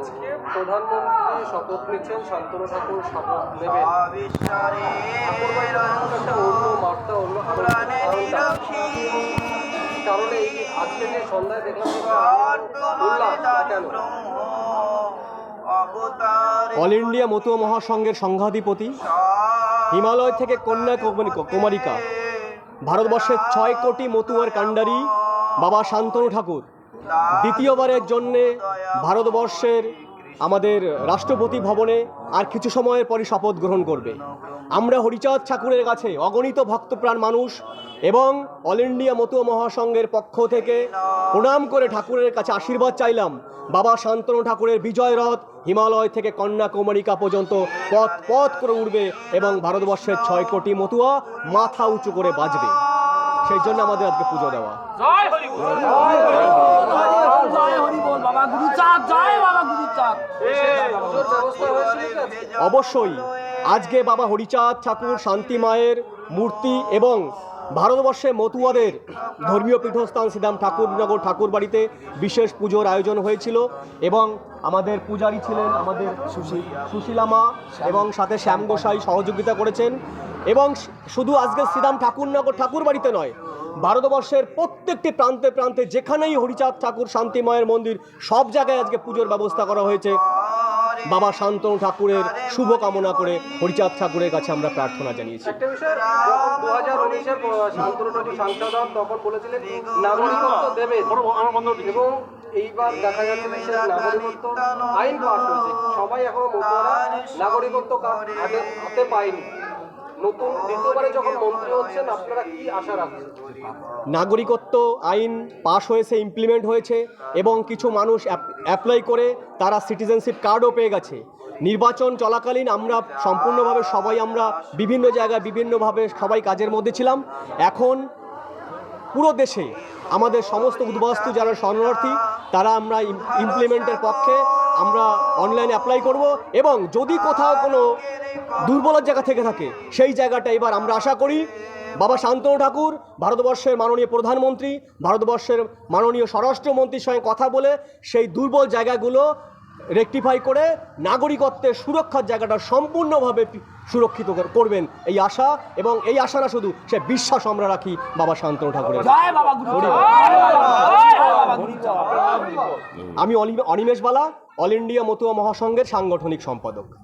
আজকে প্রধানমন্ত্রী শপথ নিচ্ছেন শান্তনু ঠাকুর শপথ নেবেন। অন্য এই আজকে যে সন্ধ্যায় দেখলাম অল ইন্ডিয়া মতুয়া মহাসংঘের সংঘাধিপতি, হিমালয় থেকে কন্যাকুমারী কুমারিকা ভারতবর্ষের ছয় কোটি মতুয়ার কাণ্ডারি বাবা শান্তনু ঠাকুর। দ্বিতীয়বারের জন্যে ভারতবর্ষের আমাদের রাষ্ট্রপতি ভবনে আর কিছু সময়ের পরে শপথ গ্রহণ করবে। আমরা হরিচাঁদ ঠাকুরের কাছে অগণিত ভক্তপ্রাণ মানুষ এবং অল ইন্ডিয়া মতুয়া মহাসংঘের পক্ষ থেকে প্রণাম করে ঠাকুরের কাছে আশীর্বাদ চাইলাম। বাবা শান্তনু ঠাকুরের বিজয় রথ হিমালয় থেকে কন্যাকুমারিকা পর্যন্ত পথ পথ করে উঠবে এবং ভারতবর্ষের ছয় কোটি মতুয়া মাথা উঁচু করে বাজবে সেই জন্য আমাদের আজকে পুজো দেওয়া জয় হরি বল জয় হরি বল বাবা বাবা গুরুচাঁদ? অবশ্যই আজকে বাবা হরিচাঁদ ঠাকুর শান্তি মায়ের মূর্তি এবং ভারতবর্ষে মতুয়াদের ধর্মীয় পীঠস্থান শ্রীরাম ঠাকুরনগর ঠাকুর বাড়িতে বিশেষ পুজোর আয়োজন হয়েছিল এবং আমাদের পূজারী ছিলেন আমাদের সুশী, সুশীলা মা এবং সাথে শ্যাম গোসাই সহযোগিতা করেছেন এবং শুধু আজকে শ্রীরাম ঠাকুরনগর ঠাকুর বাড়িতে নয়, ভারতবর্ষের প্রত্যেকটি প্রান্তে প্রান্তে যেখানেই হরিচাঁদ ঠাকুর শান্তিময়ের মন্দির সব জায়গায় আজকে পুজোর ব্যবস্থা করা হয়েছে। বাবা শান্তনু ঠাকুরের শুভ কামনা করে হরিচাঁদ ঠাকুরের কাছে আমরা প্রার্থনা জানিয়েছি। তখন বলেছিলেন, নাগরিকত্ব দেবে। এবং এইবার দেখা যাচ্ছে নাগরিকত্ব আইন পাশ হয়েছে। সবাই এখন নাগরিকত্ব হাতে পায়নি। নতুন দ্বিতীয়বারে যখন মন্ত্রী হচ্ছেন, আপনারা কি আশা রাখছেন? নাগরিকত্ব আইন পাশ হয়েছে ইমপ্লিমেন্ট হয়েছে, এবং কিছু মানুষ অ্যাপ্লাই করে তারা সিটিজেনশিপ কার্ডও পেয়ে গেছে। নির্বাচন চলাকালীন আমরা সম্পূর্ণভাবে সবাই আমরা বিভিন্ন জায়গায় বিভিন্নভাবে সবাই কাজের মধ্যে ছিলাম। এখন পুরো দেশে আমাদের সমস্ত উদ্বাস্তু যারা শরণার্থী, তারা আমরা ইমপ্লিমেন্টের পক্ষে আমরা অনলাইনে অ্যাপ্লাই করব এবং যদি কোথাও কোনো দুর্বলের জায়গা থেকে থাকে, সেই জায়গাটা এবার আমরা আশা করি। বাবা শান্তনু ঠাকুর, ভারতবর্ষের মাননীয় প্রধানমন্ত্রী, ভারতবর্ষের মাননীয় স্বরাষ্ট্রমন্ত্রীর সঙ্গে কথা বলে সেই দুর্বল জায়গাগুলো রেকটিফাই করে নাগরিকত্বের সুরক্ষার জায়গাটা সম্পূর্ণভাবে সুরক্ষিত করবেন এই আশা এবং এই আশা না শুধু সে বিশ্বাস আমরা রাখি বাবা শান্তনু ঠাকুরের। আমি অনিমেষ বালা অল ইন্ডিয়া মতুয়া মহাসংঘের সাংগঠনিক সম্পাদক।